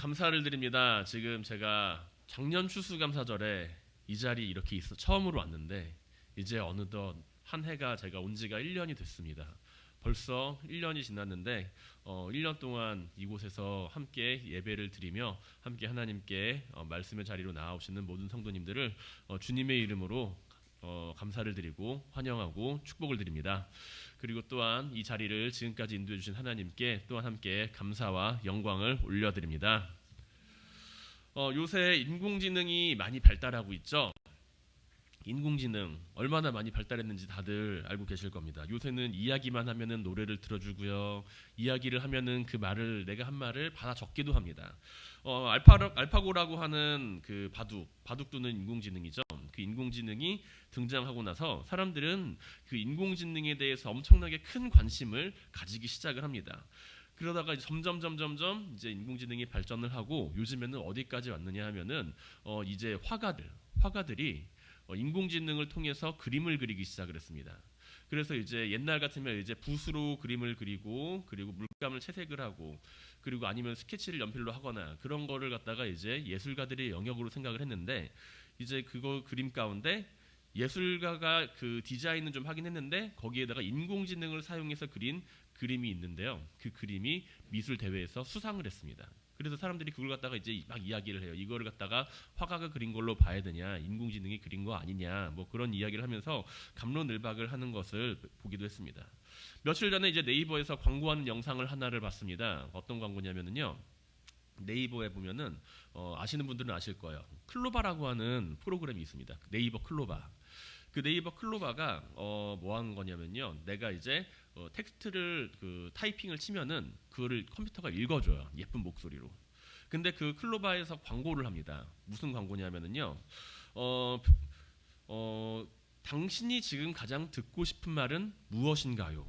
참 감사를 드립니다. 지금 제가 작년 추수감사절에 이 자리 이렇게 있어 처음으로 왔는데 이제 어느덧 한 해가 제가 온 지가 1년이 됐습니다. 벌써 1년이 지났는데 어, 1년 동안 이곳에서 함께 예배를 드리며 함께 하나님께 어, 말씀의 자리로 나아오시는 모든 성도님들을 어, 주님의 이름으로 어, 감사를 드리고 환영하고 축복을 드립니다. 그리고 또한 이 자리를 지금까지 인도해 주신 하나님께 또한 함께 감사와 영광을 올려드립니다. 어, 요새 인공지능이 많이 발달하고 있죠. 인공지능 얼마나 많이 발달했는지 다들 알고 계실 겁니다. 요새는 이야기만 하면은 노래를 들어주고요. 이야기를 하면은 그 말을 내가 한 말을 받아 적기도 합니다. 어, 알파 알파고라고 하는 그 바둑 바둑두는 인공지능이죠. 그 인공지능이 등장하고 나서 사람들은 그 인공지능에 대해서 엄청나게 큰 관심을 가지기 시작을 합니다. 그러다가 이제 점점 점점 점 이제 인공지능이 발전을 하고 요즘에는 어디까지 왔느냐 하면은 어 이제 화가들 화가들이 어 인공지능을 통해서 그림을 그리기 시작을 했습니다. 그래서 이제 옛날 같으면 이제 붓으로 그림을 그리고 그리고 물감을 채색을 하고 그리고 아니면 스케치를 연필로 하거나 그런 거를 갖다가 이제 예술가들의 영역으로 생각을 했는데 이제 그거 그림 가운데 예술가가 그 디자인은 좀 하긴 했는데 거기에다가 인공지능을 사용해서 그린 그림이 있는데요. 그 그림이 미술 대회에서 수상을 했습니다. 그래서 사람들이 그걸 갖다가 이제 막 이야기를 해요. 이거를 갖다가 화가가 그린 걸로 봐야 되냐, 인공지능이 그린 거 아니냐, 뭐 그런 이야기를 하면서 감론을박을 하는 것을 보기도 했습니다. 며칠 전에 이제 네이버에서 광고하는 영상을 하나를 봤습니다. 어떤 광고냐면은요. 네이버에 보면은 어, 아시는 분들은 아실 거예요. 클로바라고 하는 프로그램이 있습니다. 네이버 클로바. 그 네이버 클로바가 어, 뭐 하는 거냐면요. 내가 이제 어, 텍스트를 그 타이핑을 치면은 그거를 컴퓨터가 읽어줘요. 예쁜 목소리로. 근데 그 클로바에서 광고를 합니다. 무슨 광고냐면은요. 어, 어, 당신이 지금 가장 듣고 싶은 말은 무엇인가요?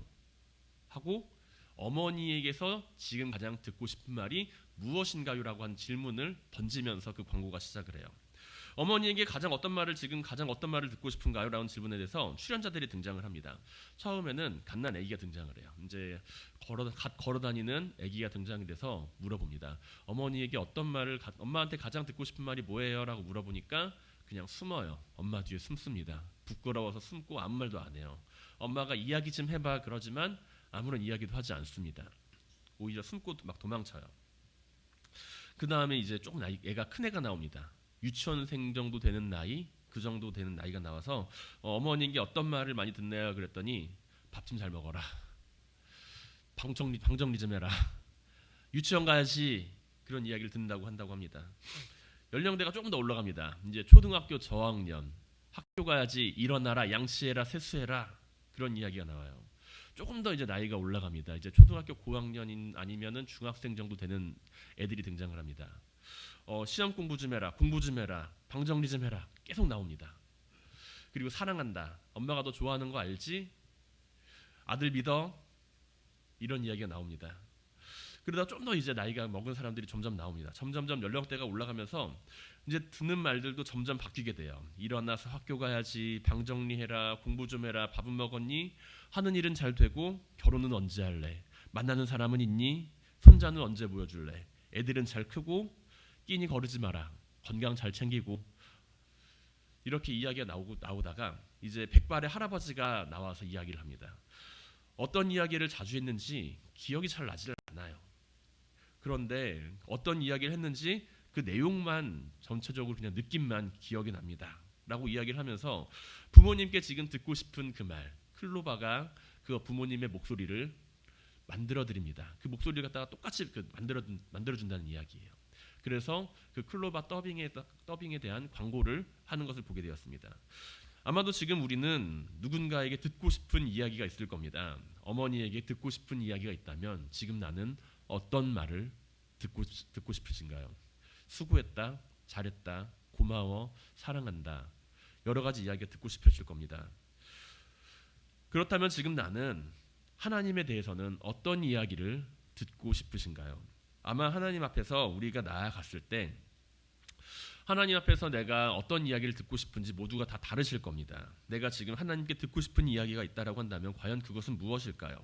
하고 어머니에게서 지금 가장 듣고 싶은 말이 무엇인가요라고 한 질문을 던지면서 그 광고가 시작을 해요. 어머니에게 가장 어떤 말을 지금 가장 어떤 말을 듣고 싶은가요? 라는 질문에 대해서 출연자들이 등장을 합니다. 처음에는 갓난 아기가 등장을 해요. 이제 걸어 갓 걸어 다니는 아기가 등장이 돼서 물어봅니다. 어머니에게 어떤 말을 가, 엄마한테 가장 듣고 싶은 말이 뭐예요?라고 물어보니까 그냥 숨어요. 엄마 뒤에 숨습니다. 부끄러워서 숨고 아무 말도 안 해요. 엄마가 이야기 좀 해봐 그러지만 아무런 이야기도 하지 않습니다. 오히려 숨고 막 도망쳐요. 그 다음에 이제 조금 나이, 애가 큰 애가 나옵니다. 유치원생 정도 되는 나이, 그 정도 되는 나이가 나와서 어, 어머니에게 어떤 말을 많이 듣나요? 그랬더니 밥 좀 잘 먹어라. 방 정리, 방 정리 좀 해라. 유치원 가야지. 그런 이야기를 듣는다고 한다고 합니다. 연령대가 조금 더 올라갑니다. 이제 초등학교 저학년, 학교 가야지 일어나라, 양치해라, 세수해라 그런 이야기가 나와요. 조금 더 이제 나이가 올라갑니다. 이제 초등학교 고학년인 아니면은 중학생 정도 되는 애들이 등장을 합니다. 어, 시험 공부 좀 해라, 공부 좀 해라, 방 정리 좀 해라 계속 나옵니다. 그리고 사랑한다. 엄마가 너 좋아하는 거 알지? 아들 믿어. 이런 이야기가 나옵니다. 그러다 좀 더 이제 나이가 먹은 사람들이 점점 나옵니다. 점점점 연령대가 올라가면서 이제 듣는 말들도 점점 바뀌게 돼요. 일어나서 학교 가야지, 방 정리해라, 공부 좀 해라, 밥은 먹었니? 하는 일은 잘 되고 결혼은 언제 할래? 만나는 사람은 있니? 손자는 언제 보여줄래? 애들은 잘 크고 끼니 거르지 마라. 건강 잘 챙기고 이렇게 이야기가 나오고 나오다가 이제 백발의 할아버지가 나와서 이야기를 합니다. 어떤 이야기를 자주 했는지 기억이 잘 나질 않아요. 그런데 어떤 이야기를 했는지 그 내용만 전체적으로 그냥 느낌만 기억이 납니다. 라고 이야기를 하면서 부모님께 지금 듣고 싶은 그 말, 클로바가 그 부모님의 목소리를 만들어 드립니다. 그 목소리를 갖다가 똑같이 그 만들어 만들어 준다는 이야기예요. 그래서 그 클로바 더빙에 더빙에 대한 광고를 하는 것을 보게 되었습니다. 아마도 지금 우리는 누군가에게 듣고 싶은 이야기가 있을 겁니다. 어머니에게 듣고 싶은 이야기가 있다면 지금 나는 어떤 말을 듣고 듣고 싶으신가요? 수고했다, 잘했다, 고마워, 사랑한다. 여러 가지 이야기가 듣고 싶으실 겁니다. 그렇다면 지금 나는 하나님에 대해서는 어떤 이야기를 듣고 싶으신가요? 아마 하나님 앞에서 우리가 나아갔을 때 하나님 앞에서 내가 어떤 이야기를 듣고 싶은지 모두가 다 다르실 겁니다. 내가 지금 하나님께 듣고 싶은 이야기가 있다라고 한다면 과연 그것은 무엇일까요?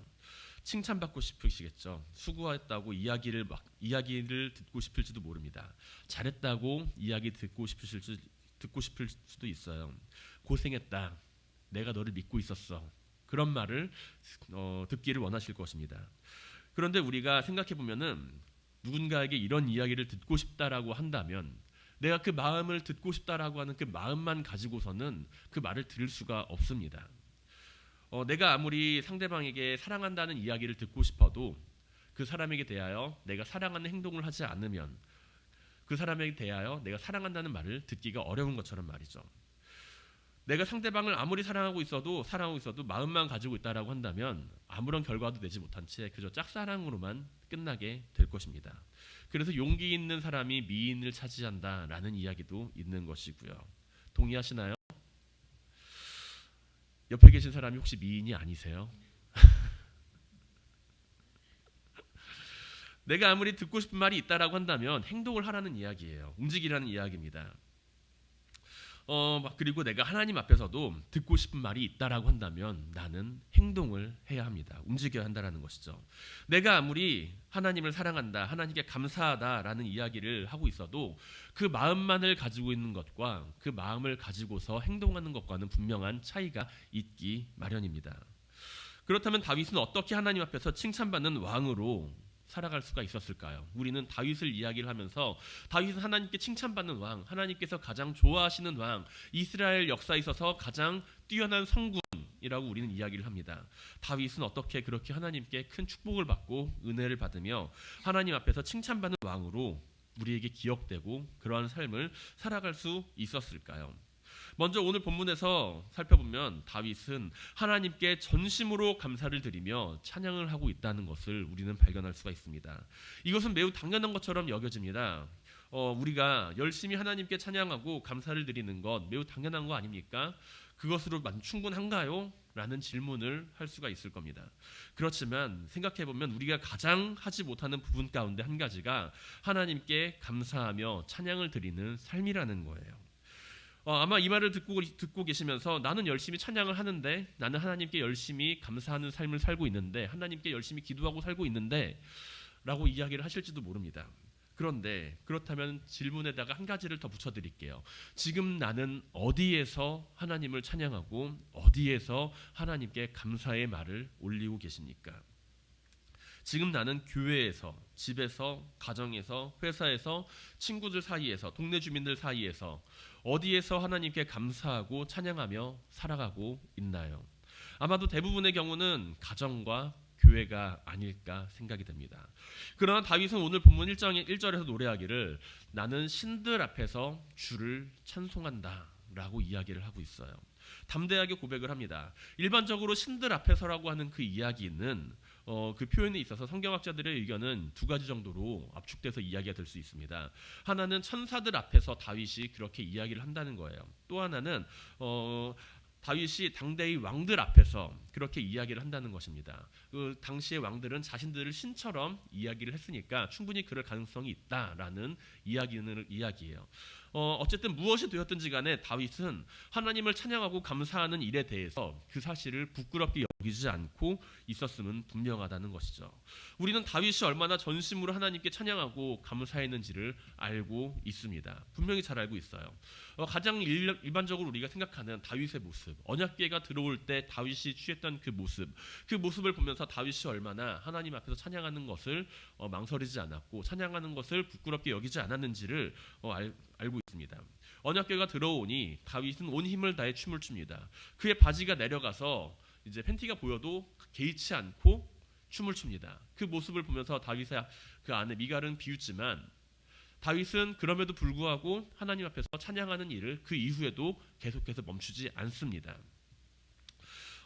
칭찬받고 싶으시겠죠. 수고했다고 이야기를 막 이야기를 듣고 싶을지도 모릅니다. 잘했다고 이야기 듣고 싶으실 수 듣고 싶을 수도 있어요. 고생했다. 내가 너를 믿고 있었어. 그런 말을 어, 듣기를 원하실 것입니다. 그런데 우리가 생각해 보면은 누군가에게 이런 이야기를 듣고 싶다라고 한다면 내가 그 마음을 듣고 싶다라고 하는 그 마음만 가지고서는 그 말을 들을 수가 없습니다. 어, 내가 아무리 상대방에게 사랑한다는 이야기를 듣고 싶어도 그 사람에게 대하여 내가 사랑하는 행동을 하지 않으면 그 사람에게 대하여 내가 사랑한다는 말을 듣기가 어려운 것처럼 말이죠. 내가 상대방을 아무리 사랑하고 있어도 사랑하고 있어도 마음만 가지고 있다라고 한다면 아무런 결과도 내지 못한 채 그저 짝사랑으로만 끝나게 될 것입니다. 그래서 용기 있는 사람이 미인을 차지한다라는 이야기도 있는 것이고요. 동의하시나요? 옆에 계신 사람이 혹시 미인이 아니세요? 내가 아무리 듣고 싶은 말이 있다라고 한다면 행동을 하라는 이야기예요. 움직이라는 이야기입니다. 어, 막 그리고 내가 하나님 앞에서도 듣고 싶은 말이 있다라고 한다면 나는 행동을 해야 합니다. 움직여야 한다라는 것이죠. 내가 아무리 하나님을 사랑한다, 하나님께 감사하다라는 이야기를 하고 있어도 그 마음만을 가지고 있는 것과 그 마음을 가지고서 행동하는 것과는 분명한 차이가 있기 마련입니다. 그렇다면 다윗은 어떻게 하나님 앞에서 칭찬받는 왕으로 살아갈 수가 있었을까요? 우리는 다윗을 이야기를 하면서 다윗은 하나님께 칭찬받는 왕, 하나님께서 가장 좋아하시는 왕, 이스라엘 역사에 있어서 가장 뛰어난 성군이라고 우리는 이야기를 합니다. 다윗은 어떻게 그렇게 하나님께 큰 축복을 받고 은혜를 받으며 하나님 앞에서 칭찬받는 왕으로 우리에게 기억되고 그러한 삶을 살아갈 수 있었을까요? 먼저 오늘 본문에서 살펴보면 다윗은 하나님께 전심으로 감사를 드리며 찬양을 하고 있다는 것을 우리는 발견할 수가 있습니다. 이것은 매우 당연한 것처럼 여겨집니다. 어, 우리가 열심히 하나님께 찬양하고 감사를 드리는 것 매우 당연한 거 아닙니까? 그것으로 충분한가요? 라는 질문을 할 수가 있을 겁니다. 그렇지만 생각해 보면 우리가 가장 하지 못하는 부분 가운데 한 가지가 하나님께 감사하며 찬양을 드리는 삶이라는 거예요. 어, 아마 이 말을 듣고 듣고 계시면서 나는 열심히 찬양을 하는데 나는 하나님께 열심히 감사하는 삶을 살고 있는데 하나님께 열심히 기도하고 살고 있는데 라고 이야기를 하실지도 모릅니다. 그런데 그렇다면 질문에다가 한 가지를 더 붙여 드릴게요. 지금 나는 어디에서 하나님을 찬양하고 어디에서 하나님께 감사의 말을 올리고 계십니까? 지금 나는 교회에서, 집에서, 가정에서, 회사에서, 친구들 사이에서, 동네 주민들 사이에서 어디에서 하나님께 감사하고 찬양하며 살아가고 있나요? 아마도 대부분의 경우는 가정과 교회가 아닐까 생각이 됩니다. 그러나 다윗은 오늘 본문 1장 1절에서 노래하기를 나는 신들 앞에서 주를 찬송한다 라고 이야기를 하고 있어요. 담대하게 고백을 합니다. 일반적으로 신들 앞에서라고 하는 그 이야기는 어, 그 표현에 있어서 성경학자들의 의견은 두 가지 정도로 압축돼서 이야기가 될 수 있습니다. 하나는 천사들 앞에서 다윗이 그렇게 이야기를 한다는 거예요. 또 하나는 어, 다윗이 당대의 왕들 앞에서 그렇게 이야기를 한다는 것입니다. 그 당시의 왕들은 자신들을 신처럼 이야기를 했으니까 충분히 그럴 가능성이 있다라는 이야기는 이야기예요. 어, 어쨌든 무엇이 되었든지 간에 다윗은 하나님을 찬양하고 감사하는 일에 대해서 그 사실을 부끄럽게 여 기지 않고 있었음은 분명하다는 것이죠. 우리는 다윗이 얼마나 전심으로 하나님께 찬양하고 감사했는지를 알고 있습니다. 분명히 잘 알고 있어요. 어, 가장 일, 일반적으로 우리가 생각하는 다윗의 모습, 언약궤가 들어올 때 다윗이 취했던 그 모습, 그 모습을 보면서 다윗이 얼마나 하나님 앞에서 찬양하는 것을 어, 망설이지 않았고 찬양하는 것을 부끄럽게 여기지 않았는지를 어, 알, 알고 있습니다. 언약궤가 들어오니 다윗은 온 힘을 다해 춤을 춥니다. 그의 바지가 내려가서 이제 팬티가 보여도 개의치 않고 춤을 춥니다. 그 모습을 보면서 다윗의 그 안에 미갈은 비웃지만 다윗은 그럼에도 불구하고 하나님 앞에서 찬양하는 일을 그 이후에도 계속해서 멈추지 않습니다.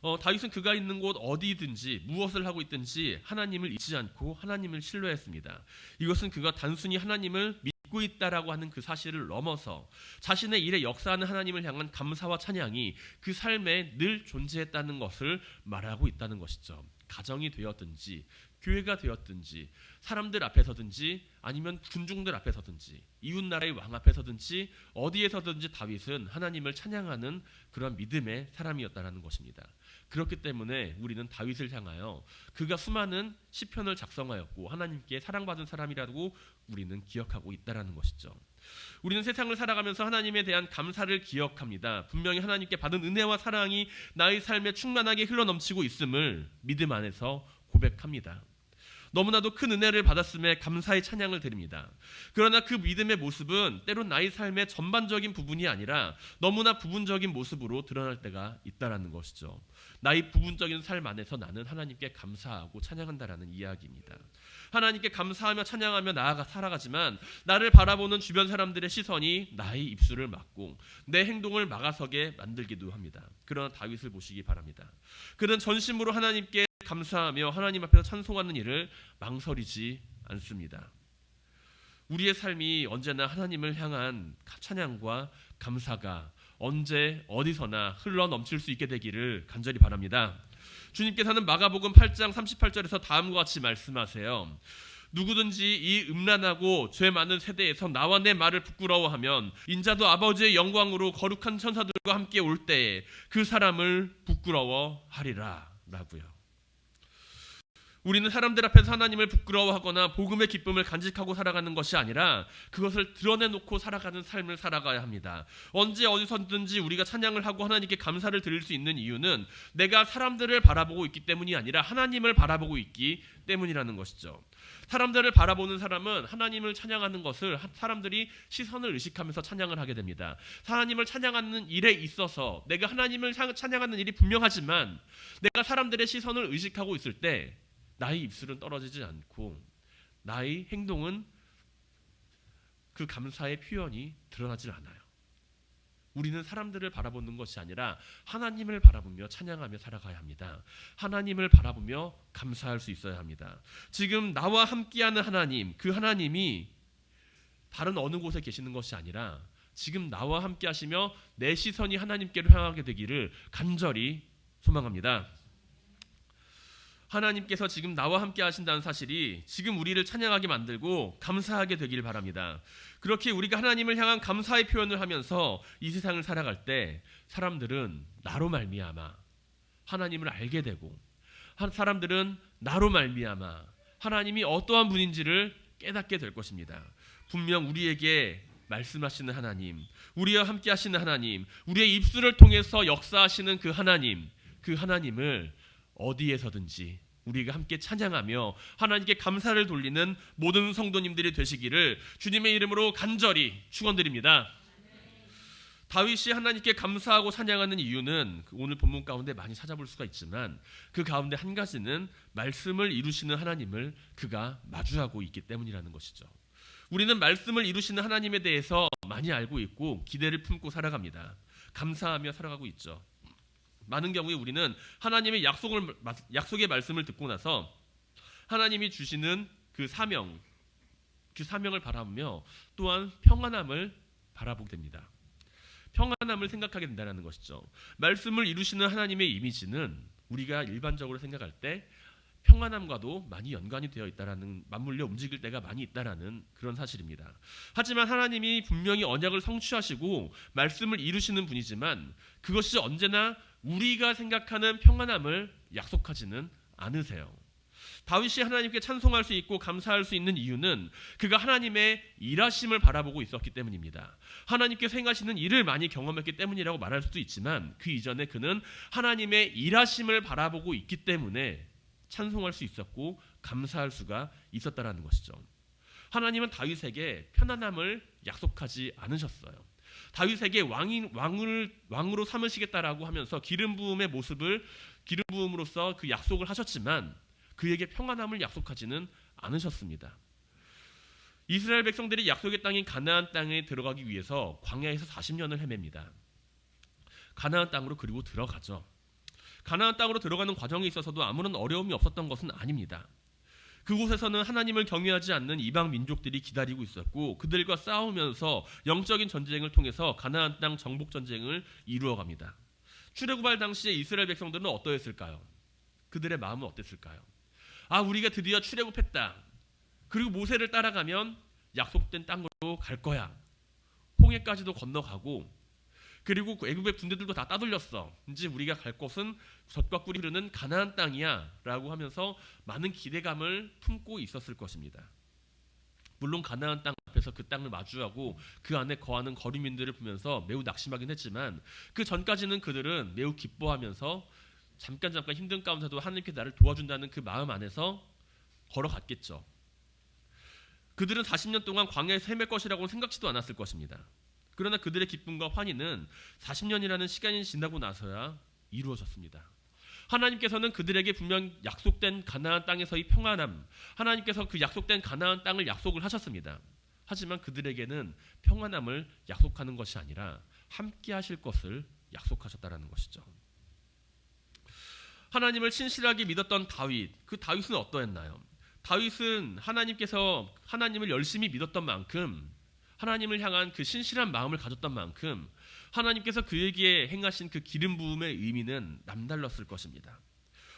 어, 다윗은 그가 있는 곳 어디든지 무엇을 하고 있든지 하나님을 잊지 않고 하나님을 신뢰했습니다. 이것은 그가 단순히 하나님을 믿고 있다라고 하는 그 사실을 넘어서 자신의 일에 역사하는 하나님을 향한 감사와 찬양이 그 삶에 늘 존재했다는 것을 말하고 있다는 것이죠. 가정이 되었든지 교회가 되었든지 사람들 앞에서든지 아니면 군중들 앞에서든지 이웃 나라의 왕 앞에서든지 어디에서든지 다윗은 하나님을 찬양하는 그런 믿음의 사람이었다라는 것입니다. 그렇기 때문에 우리는 다윗을 향하여 그가 수많은 시편을 작성하였고 하나님께 사랑받은 사람이라고 우리는 기억하고 있다라는 것이죠. 우리는 세상을 살아가면서 하나님에 대한 감사를 기억합니다. 분명히 하나님께 받은 은혜와 사랑이 나의 삶에 충만하게 흘러넘치고 있음을 믿음 안에서 고백합니다. 너무나도 큰 은혜를 받았음에 감사의 찬양을 드립니다. 그러나 그 믿음의 모습은 때론 나의 삶의 전반적인 부분이 아니라 너무나 부분적인 모습으로 드러날 때가 있다라는 것이죠. 나의 부분적인 삶 안에서 나는 하나님께 감사하고 찬양한다라는 이야기입니다. 하나님께 감사하며 찬양하며 나아가 살아가지만 나를 바라보는 주변 사람들의 시선이 나의 입술을 막고 내 행동을 막아서게 만들기도 합니다. 그러나 다윗을 보시기 바랍니다. 그는 전심으로 하나님께 감사하며 하나님 앞에서 찬송하는 일을 망설이지 않습니다. 우리의 삶이 언제나 하나님을 향한 찬양과 감사가 언제 어디서나 흘러 넘칠 수 있게 되기를 간절히 바랍니다. 주님께서는 마가복음 8장 38절에서 다음과 같이 말씀하세요. 누구든지 이 음란하고 죄 많은 세대에서 나와 내 말을 부끄러워하면 인자도 아버지의 영광으로 거룩한 천사들과 함께 올 때에 그 사람을 부끄러워하리라 라고요. 우리는 사람들 앞에서 하나님을 부끄러워하거나 복음의 기쁨을 간직하고 살아가는 것이 아니라 그것을 드러내놓고 살아가는 삶을 살아가야 합니다. 언제 어디서든지 우리가 찬양을 하고 하나님께 감사를 드릴 수 있는 이유는 내가 사람들을 바라보고 있기 때문이 아니라 하나님을 바라보고 있기 때문이라는 것이죠. 사람들을 바라보는 사람은 하나님을 찬양하는 것을 사람들이 시선을 의식하면서 찬양을 하게 됩니다. 하나님을 찬양하는 일에 있어서 내가 하나님을 찬양하는 일이 분명하지만 내가 사람들의 시선을 의식하고 있을 때 나의 입술은 떨어지지 않고 나의 행동은 그 감사의 표현이 드러나질 않아요. 우리는 사람들을 바라보는 것이 아니라 하나님을 바라보며 찬양하며 살아가야 합니다. 하나님을 바라보며 감사할 수 있어야 합니다. 지금 나와 함께하는 하나님, 그 하나님이 다른 어느 곳에 계시는 것이 아니라 지금 나와 함께 하시며 내 시선이 하나님께로 향하게 되기를 간절히 소망합니다. 하나님께서 지금 나와 함께 하신다는 사실이 지금 우리를 찬양하게 만들고 감사하게 되기를 바랍니다. 그렇게 우리가 하나님을 향한 감사의 표현을 하면서 이 세상을 살아갈 때 사람들은 나로 말미암아 하나님을 알게 되고 사람들은 나로 말미암아 하나님이 어떠한 분인지를 깨닫게 될 것입니다. 분명 우리에게 말씀하시는 하나님, 우리와 함께 하시는 하나님, 우리의 입술을 통해서 역사하시는 그 하나님, 그 하나님을 어디에서든지 우리가 함께 찬양하며 하나님께 감사를 돌리는 모든 성도님들이 되시기를 주님의 이름으로 간절히 축원드립니다. 다윗이 하나님께 감사하고 찬양하는 이유는 그 오늘 본문 가운데 많이 찾아볼 수가 있지만 그 가운데 한 가지는 말씀을 이루시는 하나님을 그가 마주하고 있기 때문이라는 것이죠. 우리는 말씀을 이루시는 하나님에 대해서 많이 알고 있고 기대를 품고 살아갑니다. 감사하며 살아가고 있죠. 많은 경우에 우리는 하나님의 약속을 약속의 말씀을 듣고 나서 하나님이 주시는 그 사명 그 사명을 바라보며 또한 평안함을 바라보게 됩니다. 평안함을 생각하게 된다는 것이죠. 말씀을 이루시는 하나님의 이미지는 우리가 일반적으로 생각할 때 평안함과도 많이 연관이 되어 있다라는 맞물려 움직일 때가 많이 있다라는 그런 사실입니다. 하지만 하나님이 분명히 언약을 성취하시고 말씀을 이루시는 분이지만 그것이 언제나 우리가 생각하는 평안함을 약속하지는 않으세요. 다윗이 하나님께 찬송할 수 있고 감사할 수 있는 이유는 그가 하나님의 일하심을 바라보고 있었기 때문입니다. 하나님께서 행하시는 일을 많이 경험했기 때문이라고 말할 수도 있지만 그 이전에 그는 하나님의 일하심을 바라보고 있기 때문에 찬송할 수 있었고 감사할 수가 있었다라는 것이죠. 하나님은 다윗에게 편안함을 약속하지 않으셨어요. 다윗에게 왕인 왕을 왕으로 삼으시겠다라고 하면서 기름 부음의 모습을 기름 부음으로써 그 약속을 하셨지만 그에게 평안함을 약속하지는 않으셨습니다. 이스라엘 백성들이 약속의 땅인 가나안 땅에 들어가기 위해서 광야에서 40년을 헤맵니다. 가나안 땅으로 그리고 들어가죠. 가나안 땅으로 들어가는 과정에 있어서도 아무런 어려움이 없었던 것은 아닙니다. 그곳에서는 하나님을 경외하지 않는 이방 민족들이 기다리고 있었고 그들과 싸우면서 영적인 전쟁을 통해서 가나안 땅 정복 전쟁을 이루어 갑니다. 출애굽할 당시에 이스라엘 백성들은 어떠했을까요? 그들의 마음은 어땠을까요? 아, 우리가 드디어 출애굽했다. 그리고 모세를 따라가면 약속된 땅으로 갈 거야. 홍해까지도 건너가고 그리고 그 애굽의 군대들도 다 따돌렸어. 이제 우리가 갈 곳은 젖과 꿀이 흐르는 가나안 땅이야라고 하면서 많은 기대감을 품고 있었을 것입니다. 물론 가나안 땅 앞에서 그 땅을 마주하고 그 안에 거하는 거류민들을 보면서 매우 낙심하긴 했지만 그 전까지는 그들은 매우 기뻐하면서 잠깐 잠깐 힘든 가운데도 하나님께 나를 도와준다는 그 마음 안에서 걸어갔겠죠. 그들은 40년 동안 광야에서 헤맬 것이라고 생각지도 않았을 것입니다. 그러나 그들의 기쁨과 환희는 40년이라는 시간이 지나고 나서야 이루어졌습니다. 하나님께서는 그들에게 분명 약속된 가나안 땅에서의 평안함, 하나님께서 그 약속된 가나안 땅을 약속을 하셨습니다. 하지만 그들에게는 평안함을 약속하는 것이 아니라 함께 하실 것을 약속하셨다라는 것이죠. 하나님을 신실하게 믿었던 다윗, 그 다윗은 어떠했나요? 다윗은 하나님께서 하나님을 열심히 믿었던 만큼 하나님을 향한 그 신실한 마음을 가졌던 만큼 하나님께서 그에게 행하신 그 기름 부음의 의미는 남달랐을 것입니다.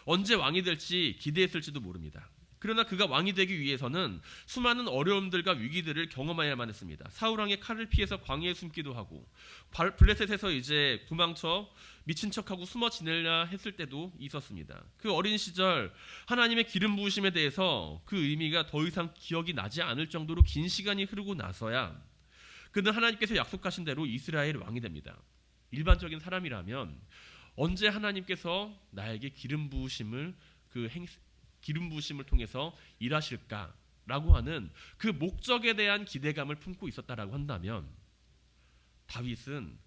언제 왕이 될지 기대했을지도 모릅니다. 그러나 그가 왕이 되기 위해서는 수많은 어려움들과 위기들을 경험해야만 했습니다. 사울 왕의 칼을 피해서 광야에 숨기도 하고 발- 블레셋에서 이제 도망쳐 미친 척하고 숨어 지내려 했을 때도 있었습니다. 그 어린 시절 하나님의 기름 부으심에 대해서 그 의미가 더 이상 기억이 나지 않을 정도로 긴 시간이 흐르고 나서야 그는 하나님께서 약속하신 대로 이스라엘 왕이 됩니다. 일반적인 사람이라면 언제 하나님께서 나에게 기름 부으심을 그 행, 기름 부으심을 통해서 일하실까라고 하는 그 목적에 대한 기대감을 품고 있었다라고 한다면 다윗은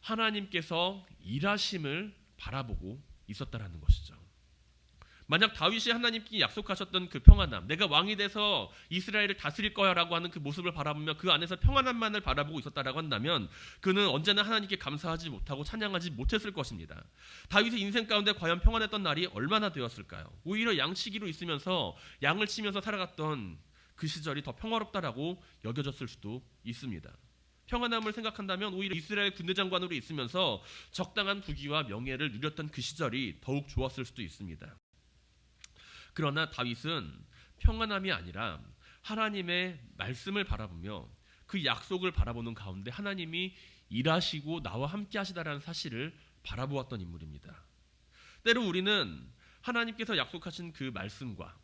하나님께서 일하심을 바라보고 있었다라는 것이죠. 만약 다윗이 하나님께 약속하셨던 그 평안함, 내가 왕이 돼서 이스라엘을 다스릴 거야라고 하는 그 모습을 바라보며 그 안에서 평안함만을 바라보고 있었다라고 한다면 그는 언제나 하나님께 감사하지 못하고 찬양하지 못했을 것입니다. 다윗의 인생 가운데 과연 평안했던 날이 얼마나 되었을까요? 오히려 양치기로 있으면서 양을 치면서 살아갔던 그 시절이 더 평화롭다라고 여겨졌을 수도 있습니다. 평안함을 생각한다면 오히려 이스라엘 군대 장관으로 있으면서 적당한 부귀와 명예를 누렸던 그 시절이 더욱 좋았을 수도 있습니다. 그러나 다윗은 평안함이 아니라 하나님의 말씀을 바라보며 그 약속을 바라보는 가운데 하나님이 일하시고 나와 함께 하시다라는 사실을 바라보았던 인물입니다. 때로 우리는 하나님께서 약속하신 그 말씀과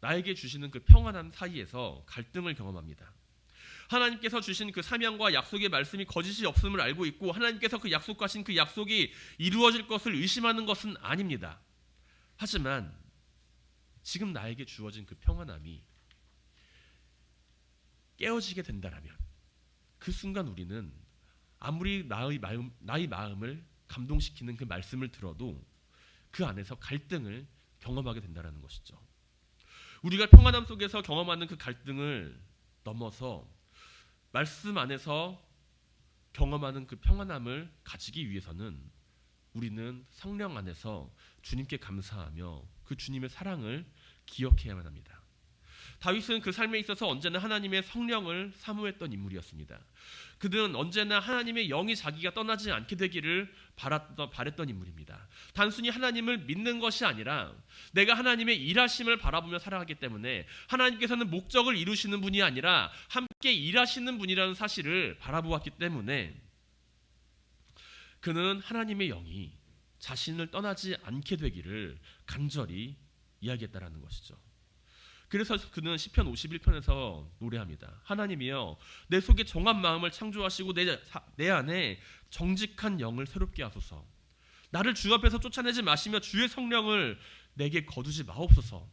나에게 주시는 그 평안함 사이에서 갈등을 경험합니다. 하나님께서 주신 그 사명과 약속의 말씀이 거짓이 없음을 알고 있고 하나님께서 그 약속하신 그 약속이 이루어질 것을 의심하는 것은 아닙니다. 하지만 지금 나에게 주어진 그 평안함이 깨어지게 된다라면 그 순간 우리는 아무리 나의 마음, 나의 마음을 감동시키는 그 말씀을 들어도 그 안에서 갈등을 경험하게 된다라는 것이죠. 우리가 평안함 속에서 경험하는 그 갈등을 넘어서 말씀 안에서 경험하는 그 평안함을 가지기 위해서는 우리는 성령 안에서 주님께 감사하며 그 주님의 사랑을 기억해야만 합니다. 다윗은 그 삶에 있어서 언제나 하나님의 성령을 사모했던 인물이었습니다. 그는 언제나 하나님의 영이 자기가 떠나지 않게 되기를 바랐던, 바랬던 인물입니다. 단순히 하나님을 믿는 것이 아니라 내가 하나님의 일하심을 바라보며 살아가기 때문에 하나님께서는 목적을 이루시는 분이 아니라 함께 일하시는 분이라는 사실을 바라보았기 때문에 그는 하나님의 영이 자신을 떠나지 않게 되기를 간절히 이야기했다라는 것이죠. 그래서 그는 시편 51편에서 노래합니다. 하나님이여 내 속에 정한 마음을 창조하시고 내, 내 안에 정직한 영을 새롭게 하소서. 나를 주 앞에서 쫓아내지 마시며 주의 성령을 내게 거두지 마옵소서.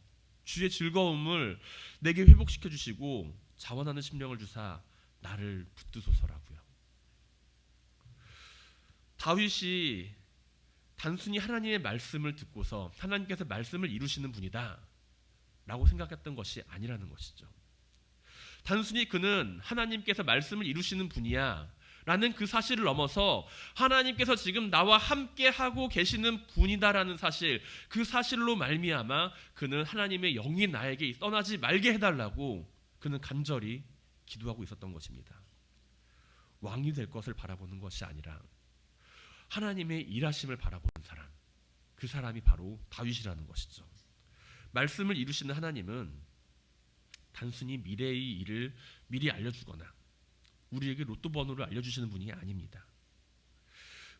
주의 즐거움을 내게 회복시켜 주시고 자원하는 심령을 주사 나를 붙드소서라고요. 다윗이 단순히 하나님의 말씀을 듣고서 하나님께서 말씀을 이루시는 분이다 라고 생각했던 것이 아니라는 것이죠. 단순히 그는 하나님께서 말씀을 이루시는 분이야 라는 그 사실을 넘어서 하나님께서 지금 나와 함께 하고 계시는 분이다라는 사실 그 사실로 말미암아 그는 하나님의 영이 나에게 떠나지 말게 해달라고 그는 간절히 기도하고 있었던 것입니다. 왕이 될 것을 바라보는 것이 아니라 하나님의 일하심을 바라보는 사람 그 사람이 바로 다윗이라는 것이죠. 말씀을 이루시는 하나님은 단순히 미래의 일을 미리 알려주거나 우리에게 로또 번호를 알려주시는 분이 아닙니다.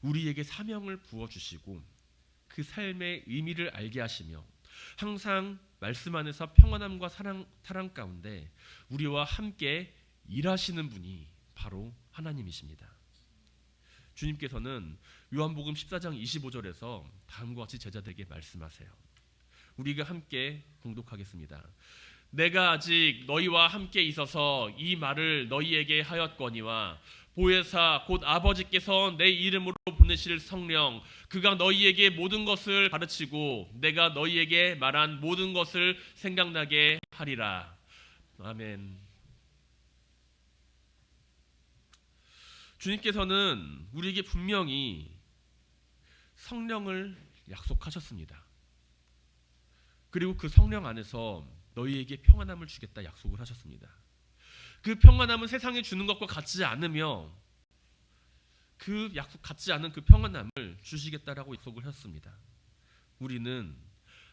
우리에게 사명을 부어주시고 그 삶의 의미를 알게 하시며 항상 말씀 안에서 평안함과 사랑, 사랑 가운데 우리와 함께 일하시는 분이 바로 하나님이십니다. 주님께서는 요한복음 14장 25절에서 다음과 같이 제자들에게 말씀하세요. 우리가 함께 공독하겠습니다. 내가 아직 너희와 함께 있어서 이 말을 너희에게 하였거니와 보혜사 곧 아버지께서 내 이름으로 보내실 성령 그가 너희에게 모든 것을 가르치고 내가 너희에게 말한 모든 것을 생각나게 하리라. 아멘. 주님께서는 우리에게 분명히 성령을 약속하셨습니다. 그리고 그 성령 안에서 너희에게 평안함을 주겠다 약속을 하셨습니다. 그 평안함은 세상에 주는 것과 같지 않으며 그 약속 같지 않은 그 평안함을 주시겠다라고 약속을 하셨습니다. 우리는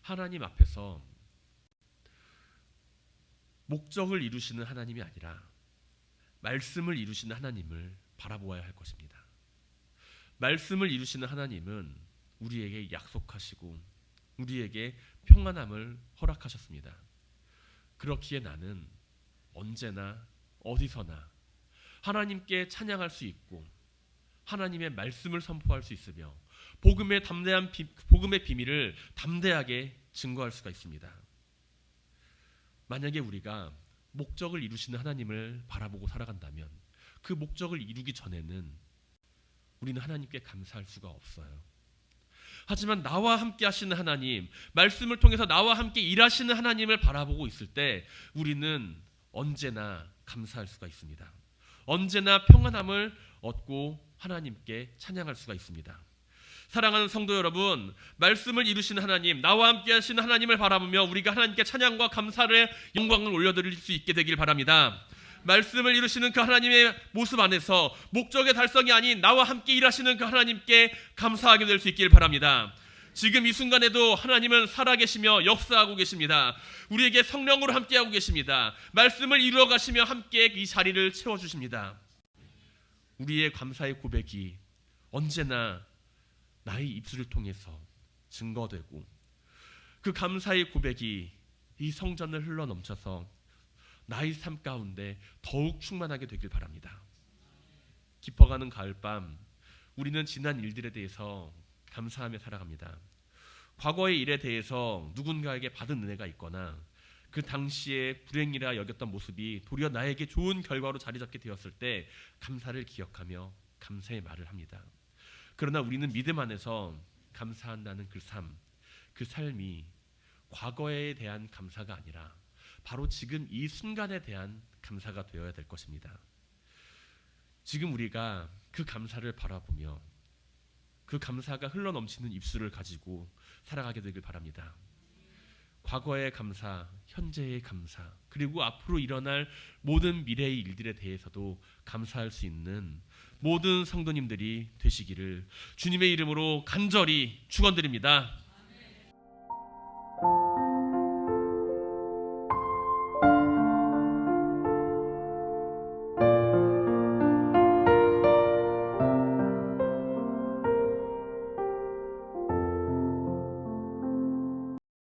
하나님 앞에서 목적을 이루시는 하나님이 아니라 말씀을 이루시는 하나님을 바라보아야 할 것입니다. 말씀을 이루시는 하나님은 우리에게 약속하시고 우리에게 평안함을 허락하셨습니다. 그렇기에 나는 언제나 어디서나 하나님께 찬양할 수 있고 하나님의 말씀을 선포할 수 있으며 복음의 담대한 비, 복음의 비밀을 담대하게 증거할 수가 있습니다. 만약에 우리가 목적을 이루시는 하나님을 바라보고 살아간다면 그 목적을 이루기 전에는 우리는 하나님께 감사할 수가 없어요. 하지만 나와 함께 하시는 하나님, 말씀을 통해서 나와 함께 일하시는 하나님을 바라보고 있을 때 우리는 언제나 감사할 수가 있습니다. 언제나 평안함을 얻고 하나님께 찬양할 수가 있습니다. 사랑하는 성도 여러분, 말씀을 이루시는 하나님, 나와 함께 하시는 하나님을 바라보며 우리가 하나님께 찬양과 감사를 영광을 올려드릴 수 있게 되길 바랍니다. 말씀을 이루시는 그 하나님의 모습 안에서 목적의 달성이 아닌 나와 함께 일하시는 그 하나님께 감사하게 될 수 있길 바랍니다. 지금 이 순간에도 하나님은 살아계시며 역사하고 계십니다. 우리에게 성령으로 함께하고 계십니다. 말씀을 이루어 가시며 함께 이 자리를 채워 주십니다. 우리의 감사의 고백이 언제나 나의 입술을 통해서 증거되고 그 감사의 고백이 이 성전을 흘러 넘쳐서 나의 삶 가운데 더욱 충만하게 되길 바랍니다. 깊어가는 가을밤 우리는 지난 일들에 대해서 감사하며 살아갑니다. 과거의 일에 대해서 누군가에게 받은 은혜가 있거나 그 당시에 불행이라 여겼던 모습이 도리어 나에게 좋은 결과로 자리 잡게 되었을 때 감사를 기억하며 감사의 말을 합니다. 그러나 우리는 믿음 안에서 감사한다는 그 삶, 그 삶이 과거에 대한 감사가 아니라 바로 지금 이 순간에 대한 감사가 되어야 될 것입니다. 지금 우리가 그 감사를 바라보며 그 감사가 흘러 넘치는 입술을 가지고 살아가게 되길 바랍니다. 과거의 감사, 현재의 감사, 그리고 앞으로 일어날 모든 미래의 일들에 대해서도 감사할 수 있는 모든 성도님들이 되시기를 주님의 이름으로 간절히 축원드립니다.